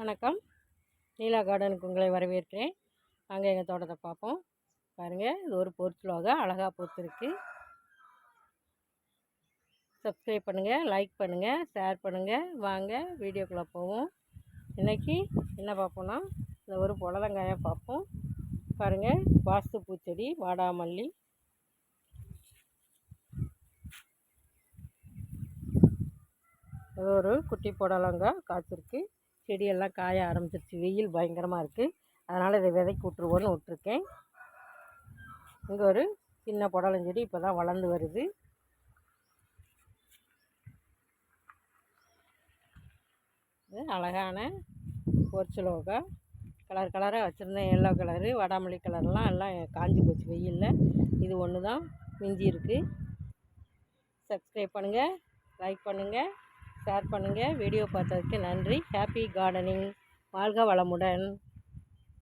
வணக்கம். நீலா கார்டனுக்கு உங்களை வரவேற்கிறேன். நாங்கள் எங்கள் தோட்டத்தை பார்ப்போம். பாருங்கள் இது ஒரு பொருட்களாக அழகாக பொறுத்துருக்கு சப்ஸ்கிரைப் பண்ணுங்கள் லைக் பண்ணுங்கள் ஷேர் பண்ணுங்கள் வாங்க வீடியோக்குள்ளே போவோம். இன்றைக்கி என்ன பார்ப்போம்னா இந்த ஒரு புடலங்காயை பார்ப்போம். பாருங்கள் வாஸ்து பூச்செடி வாடாமல்லி. இது ஒரு குட்டி புடலங்காய் காய்ச்சிருக்கு. செடியெல்லாம் காய ஆரம்பிச்சிருச்சு. வெயில் பயங்கரமாக இருக்குது அதனால் இதை விதைக்கு விட்ருவோன்னு விட்ருக்கேன் இங்கே ஒரு சின்ன புடலஞ்செடி இப்போ தான் வளர்ந்து வருது. இது அழகான பொரிச்சலோகா. கலர் கலராக வச்சுருந்தேன். எல்லோ கலரு வடாமல்லி கலர்லாம் எல்லாம் காஞ்சி போச்சு வெயிலில். இது ஒன்று தான் மிஞ்சி இருக்குது சப்ஸ்கிரைப் பண்ணுங்கள் லைக் பண்ணுங்கள் ஷேர் பண்ணுங்கள் வீடியோ பார்த்ததுக்கு நன்றி. Happy gardening. வாழ்க வளமுடன்.